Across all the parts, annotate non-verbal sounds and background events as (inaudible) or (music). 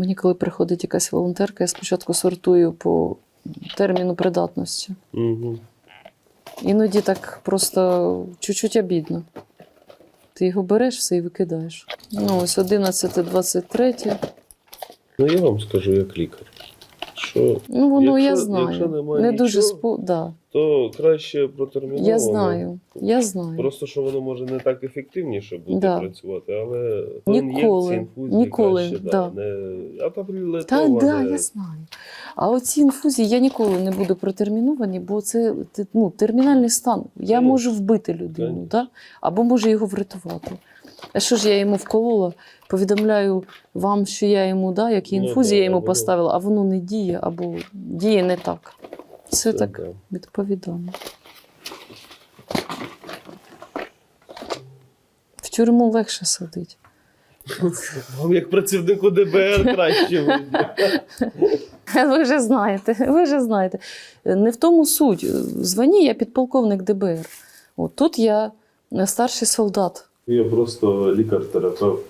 Мені, коли приходить якась волонтерка, я спочатку сортую по терміну придатності. Угу. Іноді так просто чуть-чуть обідно. Ти його береш все і викидаєш. Ну, ось 11, 23. Ну, я вам скажу як лікар, що Ну, воно я знаю. якщо немає Не дуже нічого, спо... да. То краще протерміновано. Я знаю. Я знаю. Просто що воно може не так ефективніше буде Да. працювати, але Ніколи, інфузії ніколи, краще, да. да. Не... А таблетова, Та да, не... я знаю. А оці інфузії я ніколи не буду протерміновані, бо це ну, термінальний стан. Я Конечно. можу вбити людину, да? або можу його врятувати. А що ж я йому вколола? Повідомляю вам, що я йому, да, які Ну, інфузії да, я йому або- поставила, а воно не діє, або діє не так. Це Це так да. відповідально. В тюрму легше садить. Вам як працівнику ДБР краще. (laughs) Ви вже знаєте, ви вже знаєте. Не в тому суть. В званні я підполковник ДБР. От тут я старший солдат. Я просто лікар-терапевт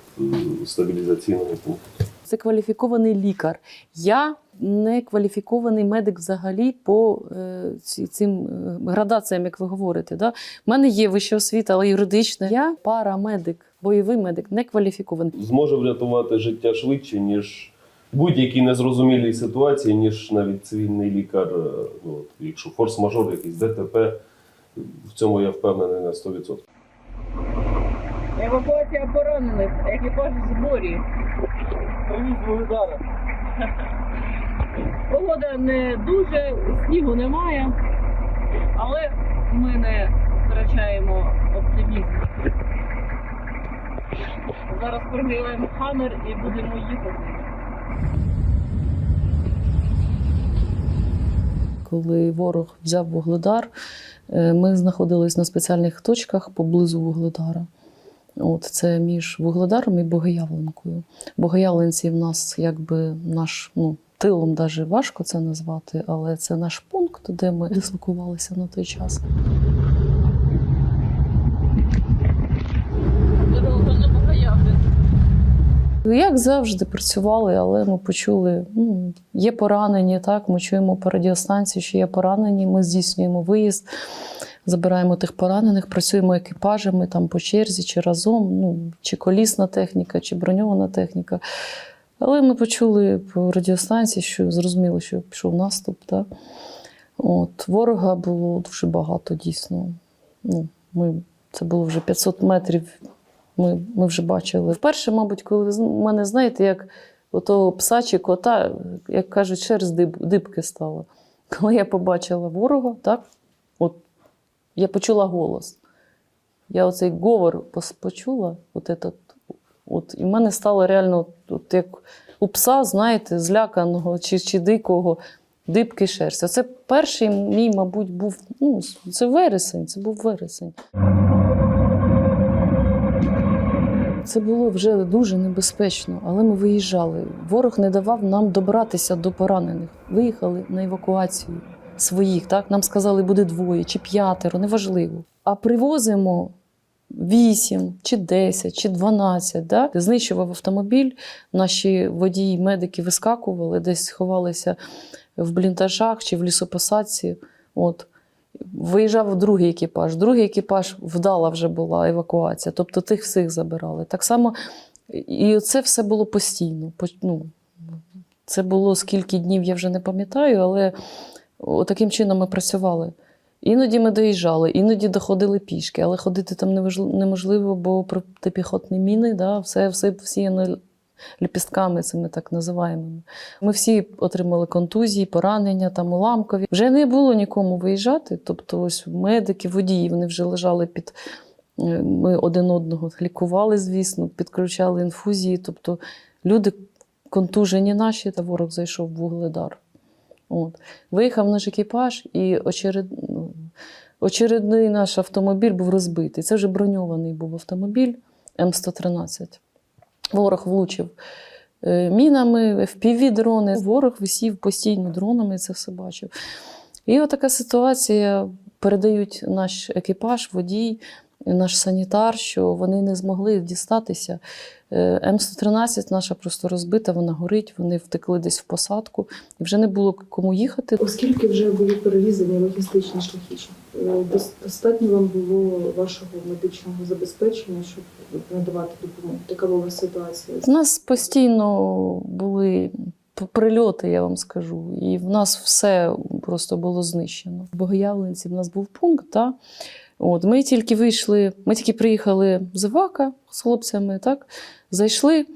стабілізаційного пункту. Це кваліфікований лікар. Я не кваліфікований медик взагалі по е, цим е, градаціям, як ви говорите. Да? У мене є вища освіта, але юридична. Я парамедик, бойовий медик, не кваліфікований. Зможе врятувати життя швидше, ніж будь-якій незрозумілій ситуації, ніж навіть цивільний лікар. е, Ну, от, якщо форс-мажор, якийсь ДТП, в цьому я впевнений на 100%. Евакуація поранених, екіпаж в зборі. Привіт, Володара. (laughs) Погода не дуже, снігу немає, але ми не втрачаємо оптимізм. Зараз прогріваємо хамер і будемо їхати. Коли ворог взяв Вугледар, е, ми знаходились на спеціальних точках поблизу Вугледара. От це між Вугледаром і Богоявленкою. Богоявленці в нас якби наш ну, тилом даже важко це назвати, але це наш пункт, де ми дислокувалися на той час. Як завжди працювали, але ми почули, ну, є поранені, так, ми чуємо по радіостанції, що є поранені, ми здійснюємо виїзд, забираємо тих поранених, працюємо екіпажами там по черзі чи разом, ну, чи колісна техніка, чи броньована техніка. Але ми почули по радіостанції, що зрозуміло, що пішов наступ. Так? От, ворога було дуже багато дійсно. Ну, ми, це було вже 500 метрів ми, ми вже бачили. Вперше, мабуть, коли ви мене знаєте, як ото пса чи кота, як кажуть, через диб, дибки стало. Коли я побачила ворога, так, от я почула голос. Я оцей говор почула, от этот, от, і в мене стало реально, от, як у пса, знаєте, зляканого чи, чи дикого, дибки шерсть. Оце перший мій, мабуть, був, ну, це вересень, це був вересень. Це було вже дуже небезпечно, але ми виїжджали. Ворог не давав нам добратися до поранених. Виїхали на евакуацію своїх. Так нам сказали, буде двоє чи п'ятеро, неважливо. А привозимо вісім, чи десять, чи дванадцять. Да? Знищував автомобіль. Наші водії, медики вискакували, десь ховалися в бліндажах чи в лісопосадці. От. Виїжджав другий екіпаж. Другий екіпаж вдала вже була евакуація, тобто тих всіх забирали. Так само, і це все було постійно. Ну, це було скільки днів, я вже не пам'ятаю, але таким чином ми працювали. Іноді ми доїжджали, іноді доходили пішки, але ходити там неможливо, бо протипіхотні міни, да, все, все всіяно ліпістками, це ми так називаємо. Ми всі отримали контузії, поранення, там уламкові. Вже не було нікому виїжджати. Тобто, ось медики, водії, вони вже лежали під. е, Ми один одного лікували, звісно, підключали інфузії. Тобто люди контужені наші, та ворог зайшов в вугледар. От. Виїхав наш екіпаж, і очеред... ну, очередний наш автомобіль був розбитий. Це вже броньований був автомобіль М113. Ворог влучив е, мінами, FPV-дрони. Ворог висів постійно дронами, це все бачив. І отака ситуація. Передають наш екіпаж, водій наш санітар, що вони не змогли дістатися. Е, М113 наша просто розбита, вона горить, вони втекли десь в посадку, і вже не було кому їхати. Оскільки вже були перерізані логістичні шляхи, е, дос- достатньо вам було вашого медичного забезпечення, щоб надавати допомогу? Така була ситуація. У нас постійно були прильоти, я вам скажу, і в нас все просто було знищено. В Богоявленці в нас був пункт. Та? От, ми тільки вийшли, ми тільки приїхали з Івака з хлопцями, так? зайшли,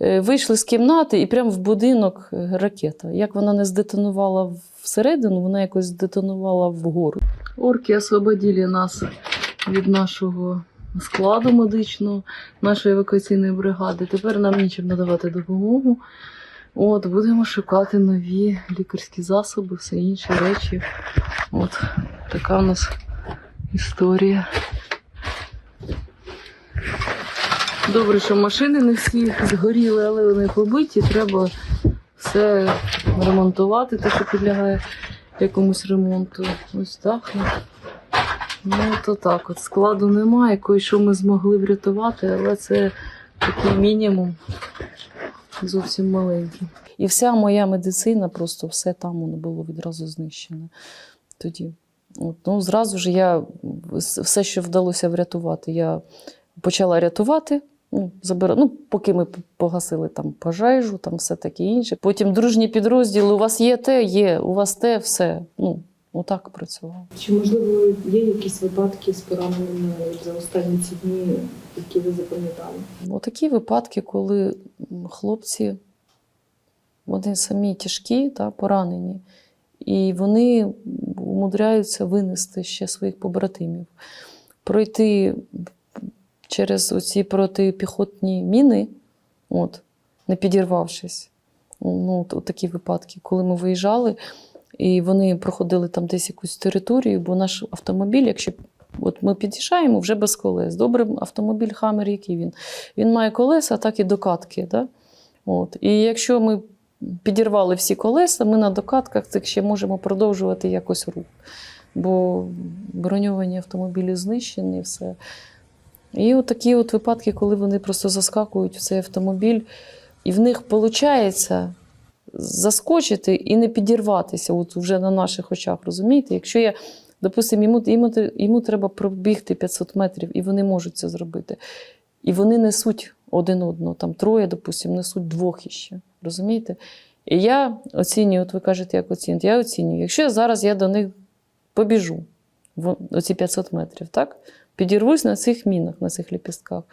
е, вийшли з кімнати і прямо в будинок е, ракета. Як вона не здетонувала всередину, вона якось здетонувала вгору. Орки освободили нас від нашого складу медичного нашої евакуаційної бригади. Тепер нам нічим надавати допомогу. От, будемо шукати нові лікарські засоби, все інші речі. От така у нас історія. Добре, що машини не всі згоріли, але вони побиті. Треба все ремонтувати, те, що підлягає якомусь ремонту. Ось так. ну. То так, от складу немає, кое що ми змогли врятувати, але це такий мінімум зовсім маленький. І вся моя медицина, просто все там воно було відразу знищене тоді. От, ну, зразу ж я все, що вдалося врятувати, я почала рятувати. Ну, забира... ну, поки ми погасили там пожежу, там все таке інше. Потім дружні підрозділи, у вас є те, є, у вас те, все. Ну, отак працювало. Чи можливо є якісь випадки з пораненими за останні ці дні, які ви запам'ятали? Отакі випадки, коли хлопці вони самі тяжкі та поранені, і вони умудряються винести ще своїх побратимів, пройти через оці протипіхотні міни, от, не підірвавшись. Ну, от, от такі випадки, коли ми виїжджали, і вони проходили там десь якусь територію, бо наш автомобіль, якщо от ми під'їжджаємо вже без колес. Добре, автомобіль Хаммер, який він? Він має колеса, так і докатки. Да? От. І якщо ми підірвали всі колеса, ми на докатках цих ще можемо продовжувати якось рух. Бо броньовані автомобілі знищені, все. І от такі от випадки, коли вони просто заскакують в цей автомобіль, і в них виходить заскочити і не підірватися от вже на наших очах, розумієте? Якщо я, допустимо, йому, йому, йому треба пробігти 500 метрів, і вони можуть це зробити. І вони несуть один одного, там троє, допустимо, несуть двох іще. Розумієте? І я оцінюю, от ви кажете, як оцінюєте, я оцінюю. Якщо я зараз я до них побіжу в оці 500 метрів, так? підірвусь на цих мінах, на цих ліпістках.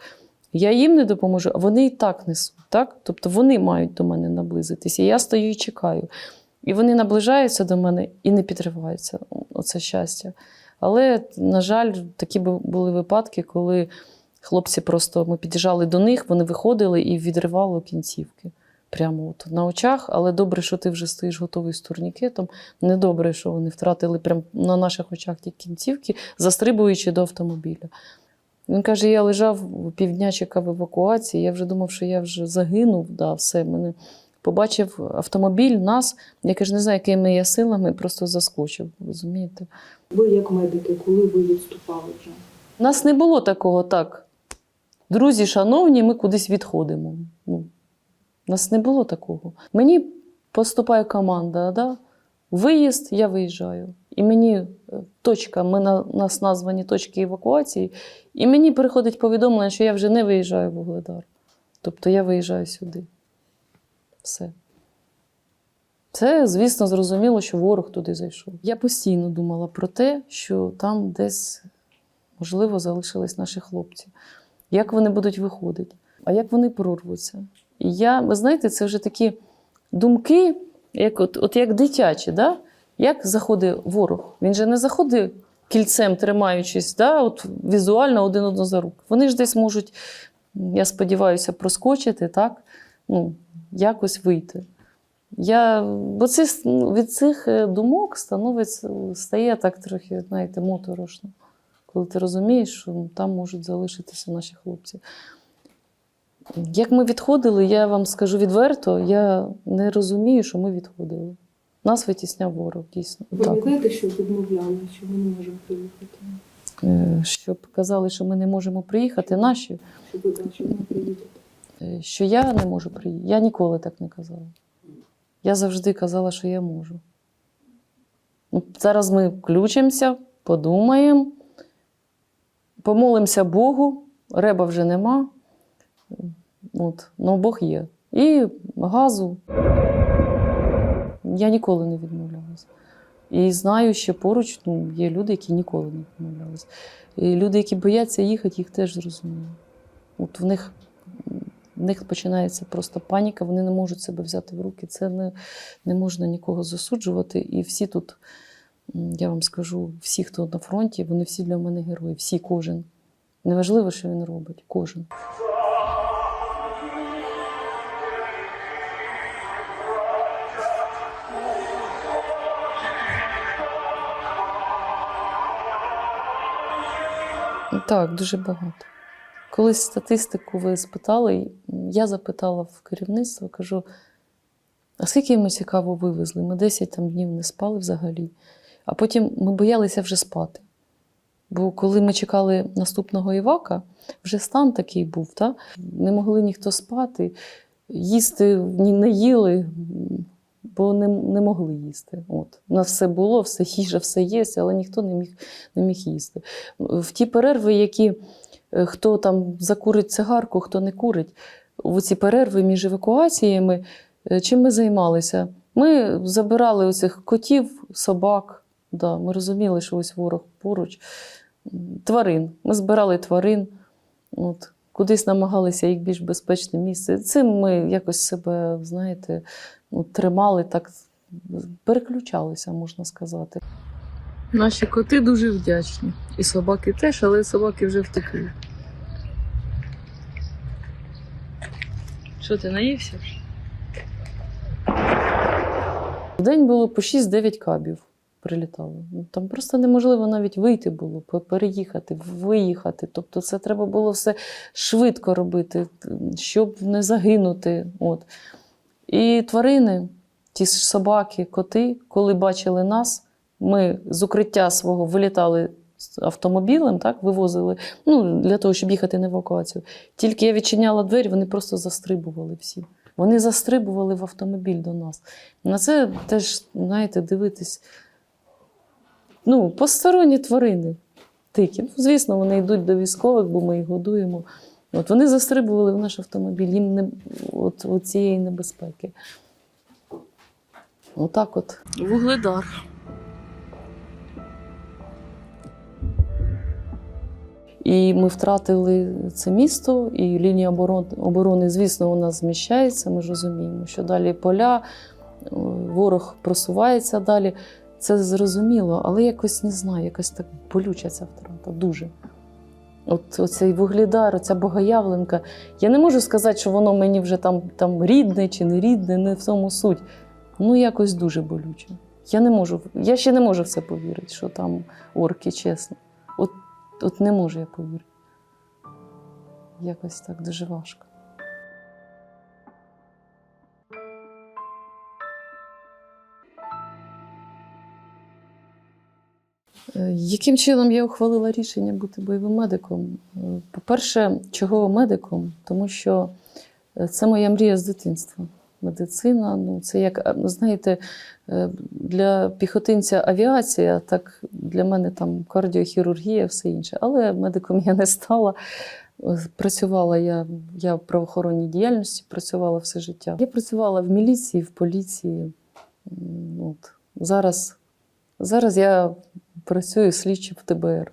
Я їм не допоможу, а вони і так несуть. Так? Тобто вони мають до мене наблизитися. І я стою і чекаю. І вони наближаються до мене і не підриваються. Оце щастя. Але, на жаль, такі були випадки, коли хлопці просто ми під'їжджали до них, вони виходили і відривали кінцівки. Прямо от на очах, але добре, що ти вже стоїш готовий з турнікетом. Недобре, що вони втратили прямо на наших очах ті кінцівки, застрибуючи до автомобіля. Він каже: я лежав півдня, чекав евакуації. Я вже думав, що я вже загинув. Да, все, мене побачив автомобіль, нас. Я каже, не знаю, якими я силами, просто заскочив. Розумієте? Ви як медики, коли ви відступали вже? У нас не було такого так. Друзі, шановні, ми кудись відходимо. Ну, нас не було такого. Мені поступає команда, да? виїзд, я виїжджаю. І мені е, точка, ми на нас названі точки евакуації, і мені приходить повідомлення, що я вже не виїжджаю в Вугледар. Тобто я виїжджаю сюди. Все. Це, звісно, зрозуміло, що ворог туди зайшов. Я постійно думала про те, що там десь, можливо, залишились наші хлопці. Як вони будуть виходити, а як вони прорвуться. І я, ви знаєте, це вже такі думки, як, от, от як дитячі, да? як заходить ворог. Він же не заходить кільцем, тримаючись, да? от візуально один одного за руку. Вони ж десь можуть, я сподіваюся, проскочити, так? Ну, якось вийти. Я, бо це, ну, від цих е, думок становиться, стає так трохи, знаєте, моторошно, коли ти розумієш, що ну, там можуть залишитися наші хлопці. Як ми відходили, я вам скажу відверто, я не розумію, що ми відходили. Нас витісняв ворог, дійсно. Ви Так. пам'ятаєте, що відмовляли, що ми не можемо приїхати? Е, Щоб казали, що ми не можемо приїхати, наші, Що ви не приїдете? що я не можу приїхати. Я ніколи так не казала. Я завжди казала, що я можу. Зараз ми включимося, подумаємо, помолимося Богу, реба вже нема. От, ну Бог є. І газу. Я ніколи не відмовлялася. І знаю, що поруч ну, є люди, які ніколи не відмовлялися. І люди, які бояться їхати, їх теж зрозумію. От в них, в них починається просто паніка, вони не можуть себе взяти в руки. Це не, не можна нікого засуджувати. І всі тут, я вам скажу, всі, хто на фронті, вони всі для мене герої. Всі, кожен. Неважливо, що він робить, кожен. Так, дуже багато. Колись статистику ви спитали, я запитала в керівництво, кажу: а скільки ми цікаво вивезли? Ми 10 там днів не спали взагалі. А потім ми боялися вже спати. Бо коли ми чекали наступного Івака, вже стан такий був, та? не могли ніхто спати, їсти ні не їли, бо не, не могли їсти. От. У нас все було, все їжа, все є, але ніхто не міг, не міг їсти. В ті перерви, які е, хто там закурить цигарку, хто не курить, у ці перерви між евакуаціями, е, чим ми займалися? Ми забирали оцих котів, собак. Да, ми розуміли, що ось ворог поруч. Тварин. Ми збирали тварин, от, кудись намагалися їх більш безпечне місце. Цим ми якось себе, знаєте, ну, тримали так, переключалися, можна сказати. Наші коти дуже вдячні. І собаки теж, але собаки вже втекли. Що ти наївся? В день було по 6-9 кабів прилітало. Ну, Там просто неможливо навіть вийти було, переїхати, виїхати. Тобто це треба було все швидко робити, щоб не загинути. От. І тварини, ті собаки, коти, коли бачили нас, ми з укриття свого вилітали автомобілем, так, вивозили ну, для того, щоб їхати на евакуацію. Тільки я відчиняла двері, вони просто застрибували всі. Вони застрибували в автомобіль до нас. На це теж, знаєте, дивитись. Ну, посторонні тварини. Дикі. Ну, звісно, вони йдуть до військових, бо ми їх годуємо. От вони застрибували в наш автомобіль, їм не от, от цієї небезпеки. Отак от. Вугледар. І ми втратили це місто, і лінія оборони, звісно, у нас зміщається. Ми ж розуміємо, що далі поля, ворог просувається далі. Це зрозуміло, але якось не знаю, якось так болюча ця втрата. Дуже. От оцей вугледар, оця богоявленка. Я не можу сказати, що воно мені вже там, там рідне чи не рідне, не в тому суть. Ну, якось дуже болюче. Я не можу, я ще не можу в це повірити, що там орки, чесно. От, от не можу я повірити. Якось так дуже важко. Яким чином я ухвалила рішення бути бойовим медиком? Е, По-перше, чого медиком? Тому що е, це моя мрія з дитинства. Медицина, ну це як е, знаєте, е, для піхотинця авіація, так для мене там кардіохірургія, все інше. Але медиком я не стала. Е, Працювала я, я в правоохоронній діяльності, працювала все життя. Я працювала в міліції, в поліції. От. Зараз, зараз я працюю слідчим в ТБР.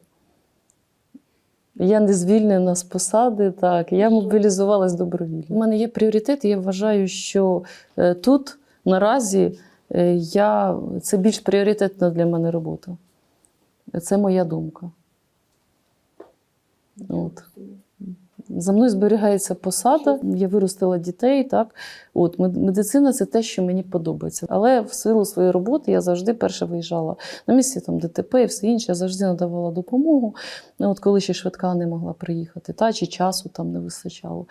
Я не звільнена з посади, так, я мобілізувалась добровільно. У мене є пріоритет, і я вважаю, що е, тут наразі е, я, це більш пріоритетна для мене робота. Це моя думка. От. За мною зберігається посада, я виростила дітей. Так? От, медицина це те, що мені подобається. Але в силу своєї роботи я завжди перша виїжджала на місці там, ДТП і все інше, я завжди надавала допомогу. Ну, от коли ще швидка не могла приїхати, та, чи часу там не вистачало.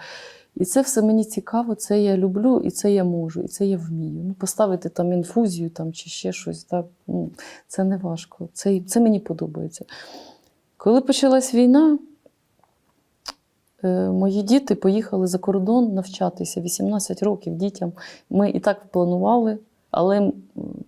І це все мені цікаво, це я люблю, і це я можу, і це я вмію. Ну, поставити там інфузію там, чи ще щось, так, ну, це не важко. Це, це мені подобається. Коли почалась війна, мої діти поїхали за кордон навчатися 18 років дітям. Ми і так планували, але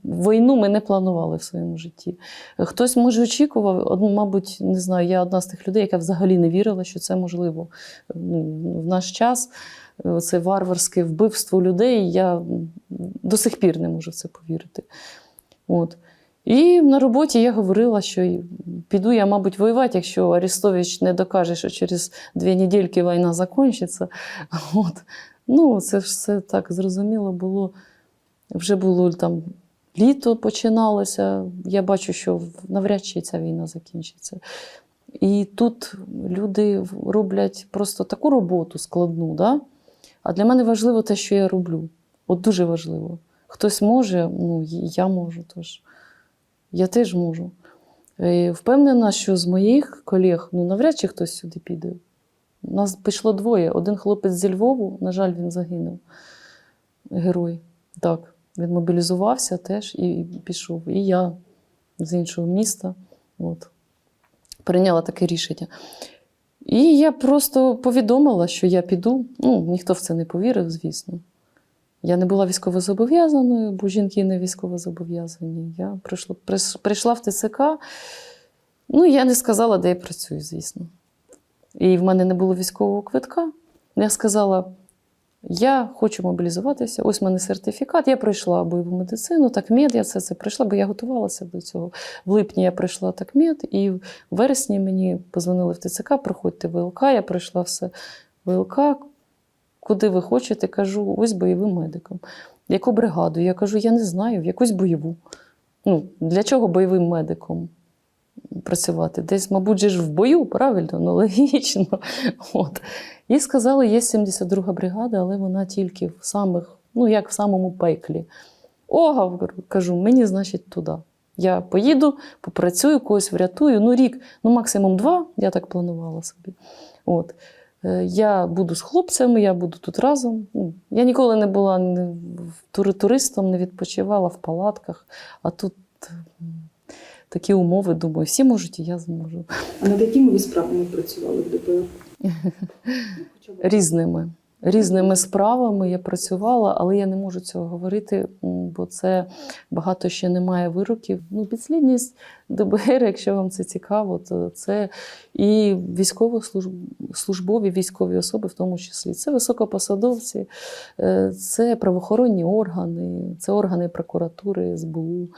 війну ми не планували в своєму житті. Хтось, може, очікував, мабуть, не знаю, я одна з тих людей, яка взагалі не вірила, що це можливо. Ну, в наш час е, це варварське вбивство людей. Я до сих пір не можу в це повірити. От. І на роботі я говорила, що піду я, мабуть, воювати, якщо Арестович не докаже, що через дві недільки війна закінчиться. (laughs) От. Ну, це все так зрозуміло було. Вже було там літо починалося. Я бачу, що навряд чи ця війна закінчиться. І тут люди роблять просто таку роботу складну. Да? А для мене важливо те, що я роблю. От дуже важливо. Хтось може, ну я можу теж. Я теж можу. Е, Впевнена, що з моїх колег ну, навряд чи хтось сюди піде. Нас пішло двоє. Один хлопець зі Львову, на жаль, він загинув. Герой. Так, він мобілізувався теж і, і пішов. І я з іншого міста. От, прийняла таке рішення. І я просто повідомила, що я піду. Ну, ніхто в це не повірив, звісно. Я не була військовозобов'язаною, бо жінки не військовозобов'язані. Я прийшла, прийшла в ТЦК. Ну, я не сказала, де я працюю, звісно. І в мене не було військового квитка. Я сказала: я хочу мобілізуватися, ось в мене сертифікат. Я пройшла бойову медицину, так мед, я це, це пройшла, бо я готувалася до цього. В липні я пройшла так мед, і в вересні мені позвонили в ТЦК, проходьте ВЛК, я пройшла все ВЛК. Куди ви хочете? Кажу, ось бойовим медиком. Яку бригаду? Я кажу, я не знаю, в якусь бойову. Ну, для чого бойовим медиком працювати? Десь, мабуть, же ж в бою, правильно, ну логічно. От. І сказали, є 72 бригада, але вона тільки в самих, ну як в самому пеклі. Ога, кажу, мені, значить, туди. Я поїду, попрацюю, когось врятую. Ну, рік, ну максимум два, я так планувала собі. От. Е, Я буду з хлопцями, я буду тут разом. Ну, Я ніколи не була не туристом, не відпочивала в палатках, а тут такі умови, думаю, всі можуть, і я зможу. А над якими ви справами працювали в ДПР? (laughs) Різними. Різними справами я працювала, але я не можу цього говорити, бо це багато ще немає вироків. Ну, підслідність ДБР, якщо вам це цікаво, то це і військовослужбові військові особи, в тому числі. Це високопосадовці, е, це правоохоронні органи, це органи прокуратури, СБУ,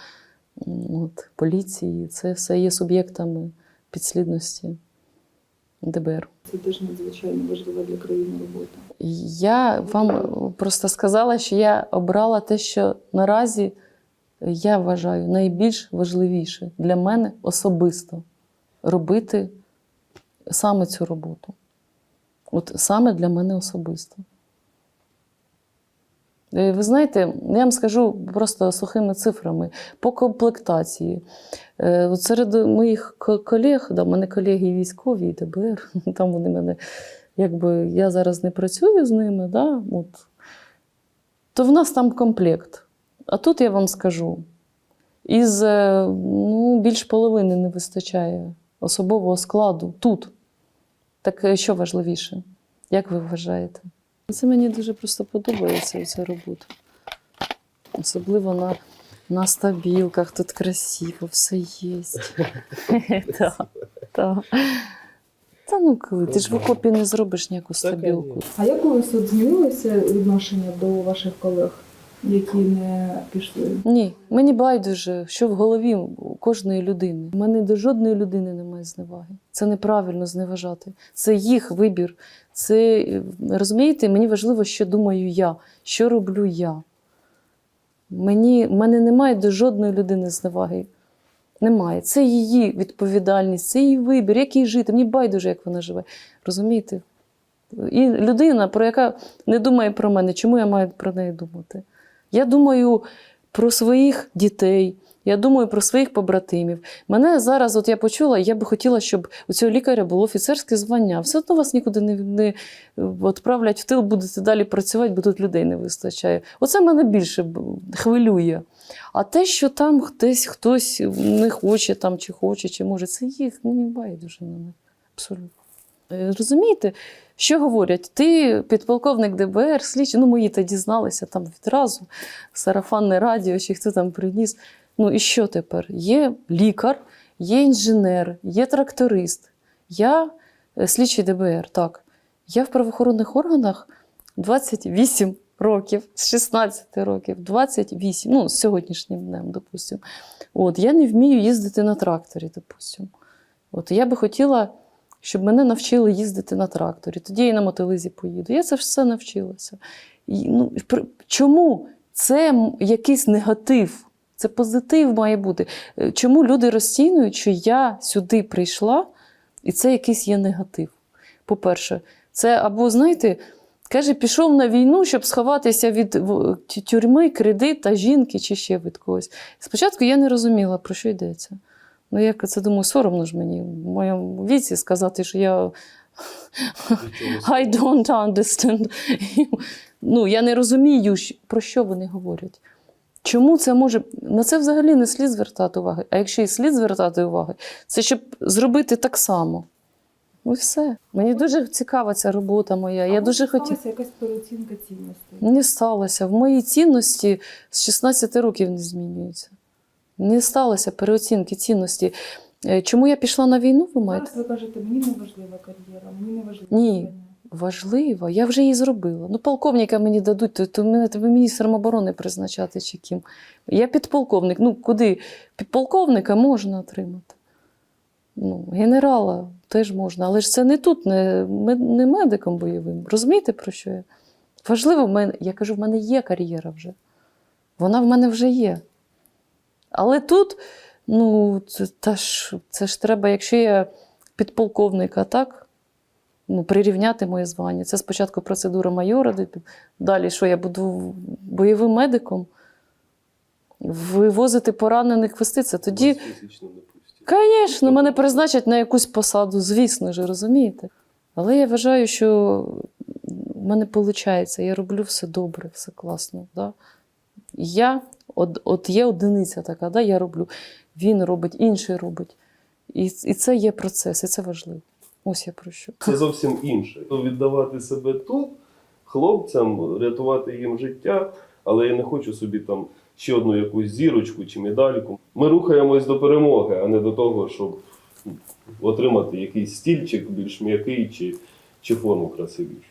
от, поліції. Це все є суб'єктами підслідності ДБР. Це теж надзвичайно важлива для країни робота. Я вам просто сказала, що я обрала те, що наразі я вважаю найбільш важливіше для мене особисто робити саме цю роботу. От саме для мене особисто. Е, Ви знаєте, я вам скажу просто сухими цифрами по комплектації. Е, серед моїх колег, да, мене колеги військові, і ДБР, (laughs) там вони мене, якби я зараз не працюю з ними, да, от, то в нас там комплект. А тут я вам скажу: із е, ну, більш половини не вистачає особового складу тут. Так що важливіше? Як ви вважаєте? Це мені дуже просто подобається ця робота. Особливо на, на стабілках, тут красиво, все є. (laughs) Та ну коли, ти ж в окопі не зробиш ніяку стабілку. А як у вас от змінилося відношення до ваших колег, які не пішли? Ні, мені байдуже, що в голові кожної людини. У мене до жодної людини немає зневаги. Це неправильно зневажати. Це їх вибір. Це розумієте, мені важливо, що думаю я, що роблю я. Мені, в мене немає до жодної людини зневаги. Немає. Це її відповідальність, це її вибір, як їй жити. Мені байдуже, як вона живе. Розумієте? І людина, про яка не думає про мене, чому я маю про неї думати? Я думаю про своїх дітей. Я думаю про своїх побратимів. Мене зараз, от я почула, я би хотіла, щоб у цього лікаря було офіцерське звання. Все одно вас нікуди не, не відправлять в тил, будете далі працювати, бо тут людей не вистачає. Оце мене більше хвилює. А те, що там десь хтось не хоче там, чи хоче, чи може, це їх ну, не байдуже на них. Абсолютно. Е, Розумієте, що говорять? Ти підполковник ДБР, слідчий, ну мої та дізналися там відразу, сарафанне радіо, чи хто там приніс. Ну і що тепер? Є лікар, є інженер, є тракторист. Я е, слідчий ДБР, так. Я в правоохоронних органах 28 років, з 16 років, 28, ну, з сьогоднішнім днем, допустимо. От, я не вмію їздити на тракторі, допустимо. От, я би хотіла, щоб мене навчили їздити на тракторі. Тоді я на мотолизі поїду. Я це все навчилася. І, ну, чому це якийсь негатив? Це позитив має бути. Е, Чому люди розцінюють, що я сюди прийшла, і це якийсь є негатив? По-перше, це або, знаєте, каже, пішов на війну, щоб сховатися від тюрми, кредита, жінки чи ще від когось. Спочатку я не розуміла, про що йдеться. Ну, я це думаю, соромно ж мені в моєму віці сказати, що я (laughs) I don't understand. (laughs) ну, я не розумію, про що вони говорять. Чому це може. На це взагалі не слід звертати уваги. А якщо і слід звертати уваги, це щоб зробити так само. Ну і все. Мені дуже цікава ця робота моя. Я дуже хотіла. Сталася якась переоцінка цінностей. Не сталося. В моїй цінності з 16 років не змінюються. Не сталося переоцінки цінності. Е, Чому я пішла на війну, ви маєте? Зараз ви кажете, мені не важлива кар'єра, мені не важливо. Ні. Важливо, я вже її зробила. Ну, полковника мені дадуть, то, то мене тебе міністром оборони призначати чи ким. Я підполковник. Ну, куди? Підполковника можна отримати. Ну, генерала теж можна, але ж це не тут, не, не медиком бойовим. Розумієте, про що я? Важливо, в мене, я кажу, в мене є кар'єра вже. Вона в мене вже є. Але тут, ну, це, та ж, це ж треба, якщо я підполковника, так? ну, прирівняти моє звання. Це спочатку процедура майора, далі що я буду бойовим медиком, вивозити поранених вести це. Тоді, звісно, мене призначать на якусь посаду, звісно ж, розумієте? Але я вважаю, що в мене виходить, я роблю все добре, все класно. Да? Я, от, от є одиниця така, да? я роблю, він робить, інший робить. І, і це є процес, і це важливо. Ось я про що. Це зовсім інше. Віддавати себе тут, хлопцям, рятувати їм життя, але я не хочу собі там ще одну якусь зірочку чи медальку. Ми рухаємось до перемоги, а не до того, щоб отримати якийсь стільчик більш м'який чи, чи форму красивішу.